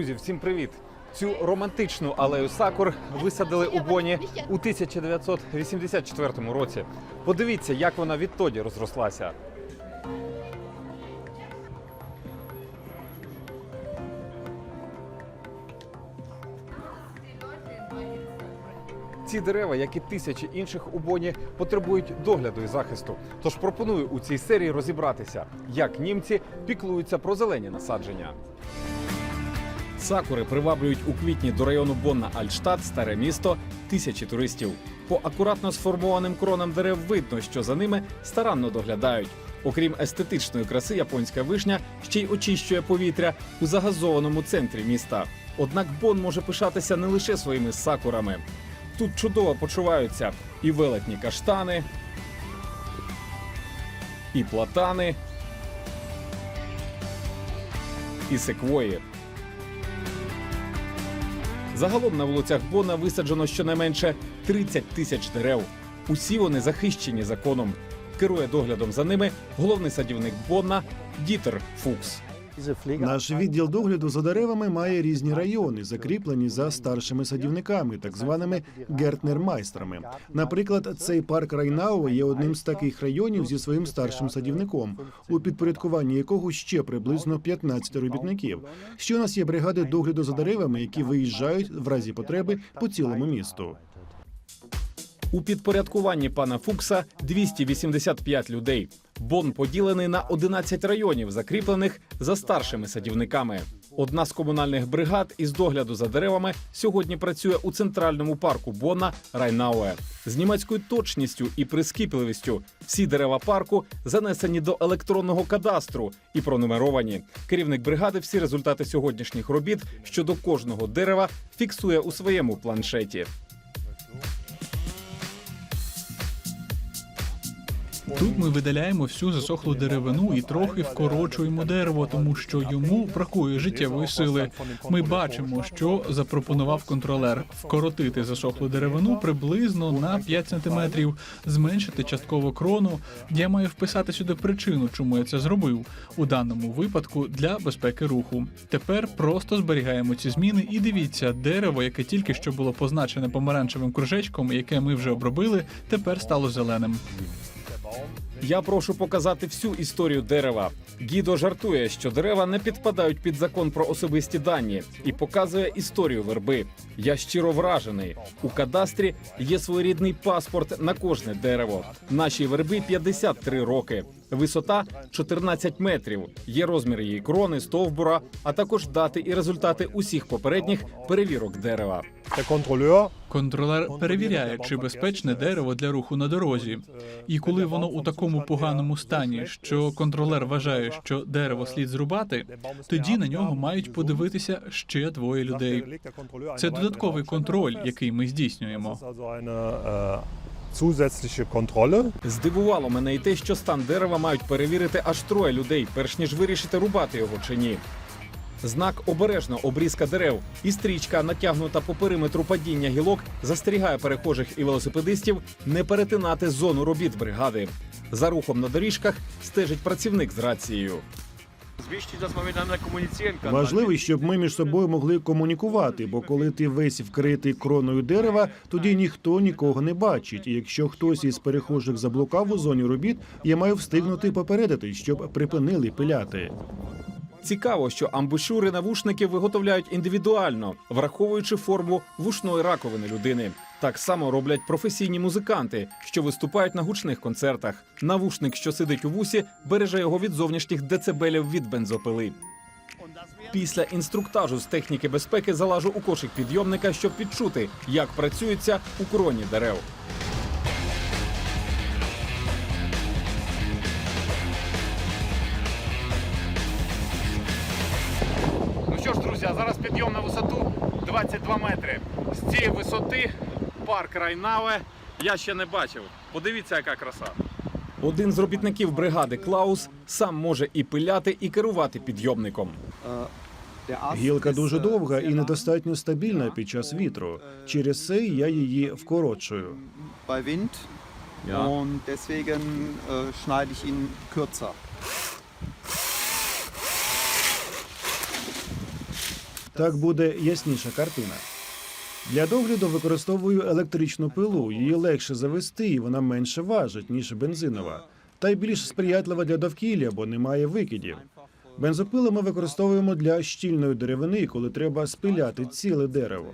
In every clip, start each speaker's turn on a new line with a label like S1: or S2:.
S1: Друзі, всім привіт! Цю романтичну алею сакур висадили у Боні у 1984 році. Подивіться, як вона відтоді розрослася. Ці дерева, як і тисячі інших у Боні, потребують догляду і захисту. Тож пропоную у цій серії розібратися, як німці піклуються про зелені насадження. Сакури приваблюють у квітні до району Бонна Альтштадт, старе місто, тисячі туристів. По акуратно сформованим кронам дерев видно, що за ними старанно доглядають. Окрім естетичної краси, японська вишня ще й очищує повітря у загазованому центрі міста. Однак Бон може пишатися не лише своїми сакурами. Тут чудово почуваються і велетні каштани, і платани, і секвої. Загалом на вулицях Бона висаджено щонайменше 30 тисяч дерев. Усі вони захищені законом. Керує доглядом за ними головний садівник Бонна Дітер Фукс.
S2: Наш відділ догляду за деревами має різні райони, закріплені за старшими садівниками, так званими гертнермайстрами. Наприклад, цей парк Райнау є одним з таких районів зі своїм старшим садівником, у підпорядкуванні якого ще приблизно 15 робітників. Ще у нас є бригади догляду за деревами, які виїжджають в разі потреби по цілому місту.
S1: У підпорядкуванні пана Фукса 285 людей. Бон поділений на 11 районів, закріплених за старшими садівниками. Одна з комунальних бригад із догляду за деревами сьогодні працює у центральному парку Бонна Райнауе. З німецькою точністю і прискіпливістю всі дерева парку занесені до електронного кадастру і пронумеровані. Керівник бригади всі результати сьогоднішніх робіт щодо кожного дерева фіксує у своєму планшеті.
S3: Тут ми видаляємо всю засохлу деревину і трохи вкорочуємо дерево, тому що йому бракує життєвої сили. Ми бачимо, що запропонував контролер: вкоротити засохлу деревину приблизно на 5 сантиметрів, зменшити частково крону. Я маю вписати сюди причину, чому я це зробив у даному випадку для безпеки руху. Тепер просто зберігаємо ці зміни і дивіться, дерево, яке тільки що було позначене помаранчевим кружечком, яке ми вже обробили, тепер стало зеленим.
S1: Я прошу показати всю історію дерева. Гідо жартує, що дерева не підпадають під закон про особисті дані і показує історію верби. Я щиро вражений. У кадастрі є своєрідний паспорт на кожне дерево. Нашій верби 53 роки. Висота 14 метрів. Є розмір її крони, стовбура, а також дати і результати усіх попередніх перевірок дерева.
S3: Контролер перевіряє, чи безпечне дерево для руху на дорозі. І коли воно у такому поганому стані, що контролер вважає, що дерево слід зрубати, тоді на нього мають подивитися ще двоє людей. Це додатковий контроль, який ми здійснюємо.
S4: Zusätzliche Kontrolle.
S1: Здивувало мене і те, що стан дерева мають перевірити аж троє людей, перш ніж вирішити рубати його чи ні. Знак обережно обрізка дерев і стрічка, натягнута по периметру падіння гілок, застерігає перехожих і велосипедистів не перетинати зону робіт бригади. За рухом на доріжках стежить працівник з рацією.
S2: Важливо, щоб ми між собою могли комунікувати, бо коли ти весь вкритий кроною дерева, тоді ніхто нікого не бачить. І якщо хтось із перехожих заблукав у зоні робіт, я маю встигнути попередити, щоб припинили пиляти.
S1: Цікаво, що амбушури навушників виготовляють індивідуально, враховуючи форму вушної раковини людини. Так само роблять професійні музиканти, що виступають на гучних концертах. Навушник, що сидить у вусі, береже його від зовнішніх децибелів від бензопили. Після інструктажу з техніки безпеки залажу у кошик підйомника, щоб відчути, як працюється у кроні дерев. Ну що ж, друзі, зараз підйом на висоту 22 метри. З цієї висоти парк Райнаве я ще не бачив. Подивіться, яка краса. Один з робітників бригади Клаус сам може і пиляти, і керувати підйомником.
S2: Гілка дуже довга і недостатньо стабільна під час вітру. Через це я її вкорочую.
S5: und deswegen äh, schneide ich ihn kürzer.
S2: Так буде ясніша картина. Для догляду використовую електричну пилу. Її легше завести, і вона менше важить, ніж бензинова, та й більш сприятлива для довкілля, бо немає викидів. Бензопили ми використовуємо для щільної деревини, коли треба спиляти ціле дерево.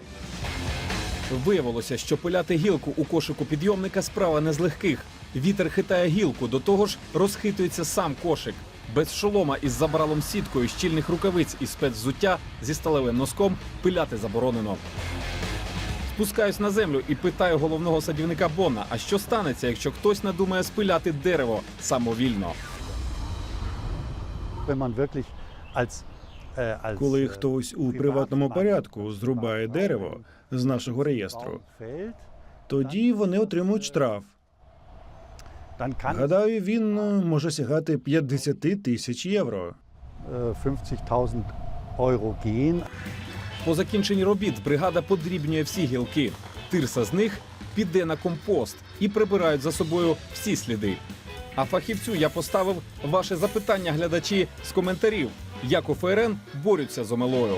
S1: Виявилося, що пиляти гілку у кошику підйомника справа не з легких. Вітер хитає гілку, до того ж розхитується сам кошик. Без шолома із забралом сіткою, щільних рукавиць і спецзуття зі сталевим носком пиляти заборонено. Спускаюсь на землю і питаю головного садівника Бона, а що станеться, якщо хтось надумає спиляти дерево самовільно?
S6: äh,
S2: Коли
S6: äh,
S2: хтось у приватному порядку зрубає дерево з нашого реєстру, тоді вони отримують штраф. Гадаю, він е, може сягати 50 тисяч євро.
S6: äh, 50.000 Euro gehen.
S1: По закінченні робіт бригада подрібнює всі гілки. Тирса з них піде на компост і прибирають за собою всі сліди. А фахівцю я поставив ваше запитання, глядачі, з коментарів, як у ФРН борються з омелою.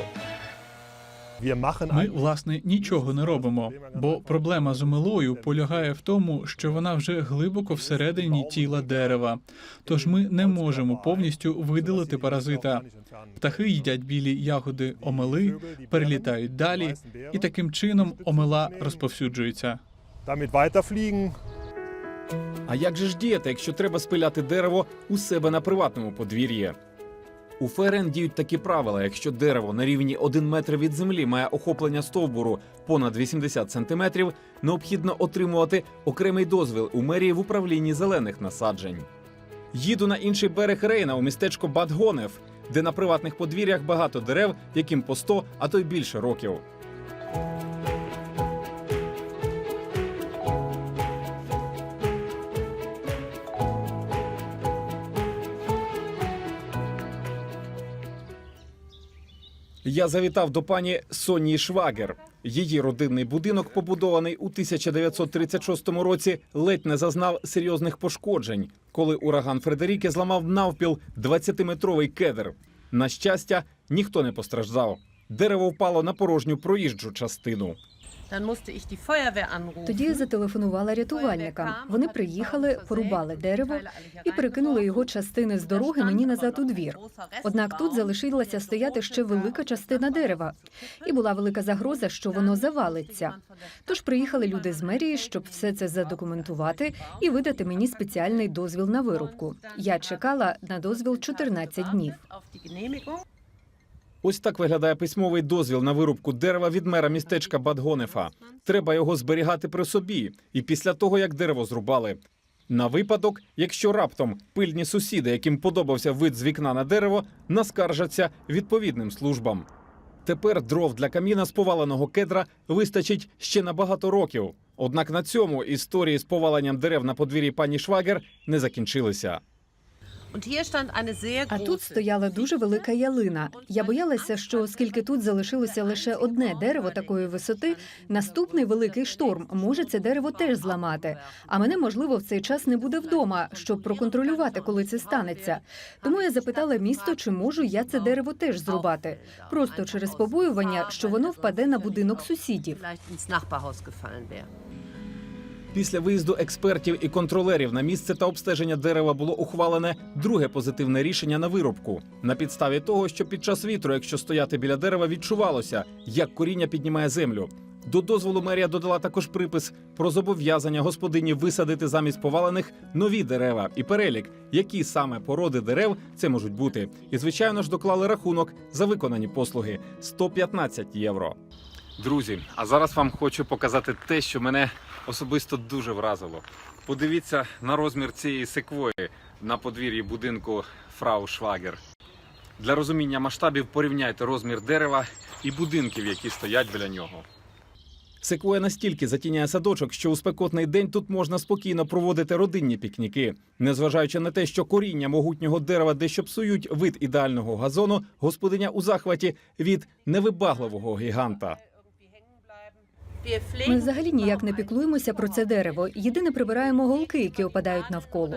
S3: Ми, власне, нічого не робимо, бо проблема з омилою полягає в тому, що вона вже глибоко всередині тіла дерева. Тож ми не можемо повністю видалити паразита. Птахи їдять білі ягоди омели, перелітають далі, і таким чином омела розповсюджується.
S1: А як же ж діяти, якщо треба спиляти дерево у себе на приватному подвір'ї? У ФРН діють такі правила: якщо дерево на рівні 1 метр від землі має охоплення стовбуру понад 80 сантиметрів, необхідно отримувати окремий дозвіл у мерії в управлінні зелених насаджень. Їду на інший берег Рейна у містечко Бадгонев, де на приватних подвір'ях багато дерев, яким по 100, а то й більше років. Я завітав до пані Соні Швагер. Її родинний будинок, побудований у 1936 році, ледь не зазнав серйозних пошкоджень, коли ураган Фредеріки зламав навпіл 20-метровий кедр. На щастя, ніхто не постраждав. Дерево впало на порожню проїжджу частину.
S7: Тоді зателефонувала рятувальникам. Вони приїхали, порубали дерево і перекинули його частини з дороги мені назад у двір. Однак тут залишилася стояти ще велика частина дерева, і була велика загроза, що воно завалиться. Тож приїхали люди з мерії, щоб все це задокументувати і видати мені спеціальний дозвіл на вирубку. Я чекала на дозвіл 14 днів.
S1: Ось так виглядає письмовий дозвіл на вирубку дерева від мера містечка Бадгонефа. Треба його зберігати при собі, і після того як дерево зрубали. На випадок, якщо раптом пильні сусіди, яким подобався вид з вікна на дерево, наскаржаться відповідним службам. Тепер дров для каміна з поваленого кедра вистачить ще на багато років. Однак на цьому історії з поваленням дерев на подвір'ї пані Швагер не закінчилися.
S7: А тут стояла дуже велика ялина. Я боялася, що оскільки тут залишилося лише одне дерево такої висоти, наступний великий шторм може це дерево теж зламати. А мене можливо в цей час не буде вдома, щоб проконтролювати, коли це станеться. Тому я запитала місто, чи можу я це дерево теж зрубати, просто через побоювання, що воно впаде на будинок сусідів.
S1: Після виїзду експертів і контролерів на місце та обстеження дерева було ухвалене друге позитивне рішення на вирубку на підставі того, що під час вітру, якщо стояти біля дерева, відчувалося, як коріння піднімає землю. До дозволу мерія додала також припис про зобов'язання господині висадити замість повалених нові дерева і перелік, які саме породи дерев це можуть бути. І звичайно ж доклали рахунок за виконані послуги 115 євро. Друзі, а зараз вам хочу показати те, що мене особисто дуже вразило. Подивіться на розмір цієї секвої на подвір'ї будинку Фрау Швагер. Для розуміння масштабів порівняйте розмір дерева і будинків, які стоять біля нього. Секвоя настільки затіняє садочок, що у спекотний день тут можна спокійно проводити родинні пікніки. Незважаючи на те, що коріння могутнього дерева дещо псують вид ідеального газону, господиня у захваті від невибагливого гіганта.
S7: Ми взагалі ніяк не піклуємося про це дерево. Єдине прибираємо голки, які опадають навколо.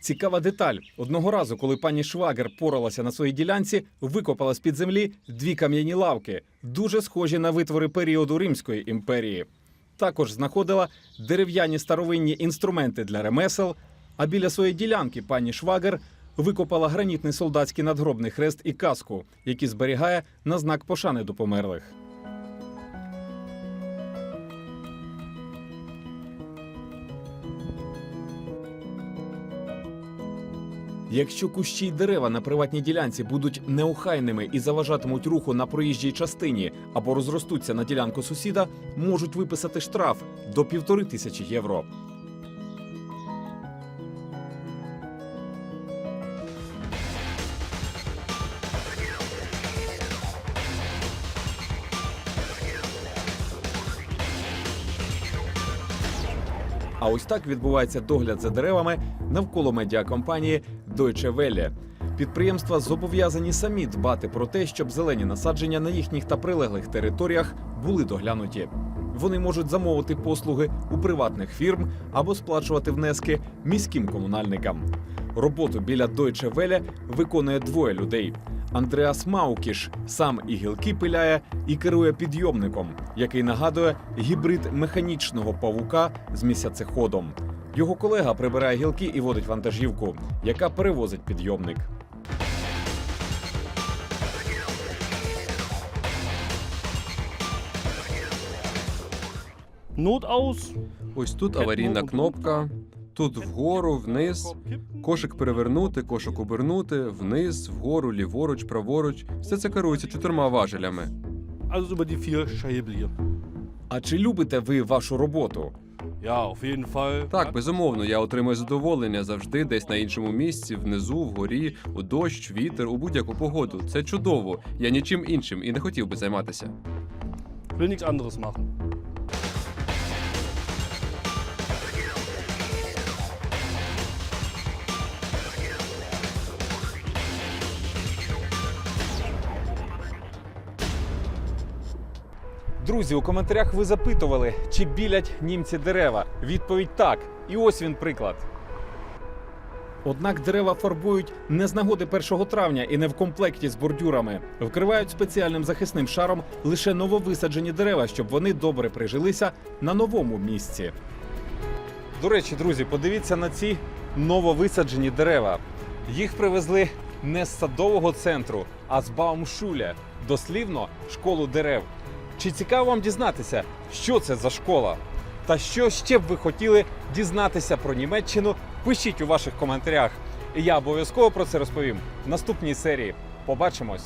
S1: Цікава деталь. Одного разу, коли пані Швагер поралася на своїй ділянці, викопала з-під землі дві кам'яні лавки, дуже схожі на витвори періоду Римської імперії. Також знаходила дерев'яні старовинні інструменти для ремесел. А біля своєї ділянки пані Швагер викопала гранітний солдатський надгробний хрест і каску, які зберігає на знак пошани до померлих. Якщо кущі й дерева на приватній ділянці будуть неохайними і заважатимуть руху на проїжджій частині або розростуться на ділянку сусіда, можуть виписати штраф до півтори тисячі євро. А ось так відбувається догляд за деревами навколо медіакомпанії Deutsche Welle. Підприємства зобов'язані самі дбати про те, щоб зелені насадження на їхніх та прилеглих територіях були доглянуті. Вони можуть замовити послуги у приватних фірм або сплачувати внески міським комунальникам. Роботу біля Deutsche Welle виконує двоє людей. Андреас Маукіш сам і гілки пиляє і керує підйомником, який нагадує гібрид механічного павука з місяцеходом. Його колега прибирає гілки і водить вантажівку, яка перевозить підйомник.
S8: Ось тут аварійна кнопка, тут вгору, вниз, кошик перевернути, кошик обернути, вниз, вгору, ліворуч, праворуч. Все це керується чотирма важелями.
S1: А чи любите ви вашу роботу?
S8: Так, безумовно, я отримую задоволення завжди десь на іншому місці, внизу, вгорі, у дощ, вітер, у будь-яку погоду. Це чудово. Я нічим іншим і не хотів би займатися.
S9: Will nichts anderes machen.
S1: Друзі, у коментарях ви запитували, чи білять німці дерева. Відповідь так. І ось він приклад. Однак дерева фарбують не з нагоди 1 травня і не в комплекті з бордюрами. Вкривають спеціальним захисним шаром лише нововисаджені дерева, щоб вони добре прижилися на новому місці. До речі, друзі, подивіться на ці нововисаджені дерева. Їх привезли не з садового центру, а з Баумшуля, дослівно школу дерев. Чи цікаво вам дізнатися, що це за школа? Та що ще б ви хотіли дізнатися про Німеччину? Пишіть у ваших коментарях. І я обов'язково про це розповім в наступній серії. Побачимось!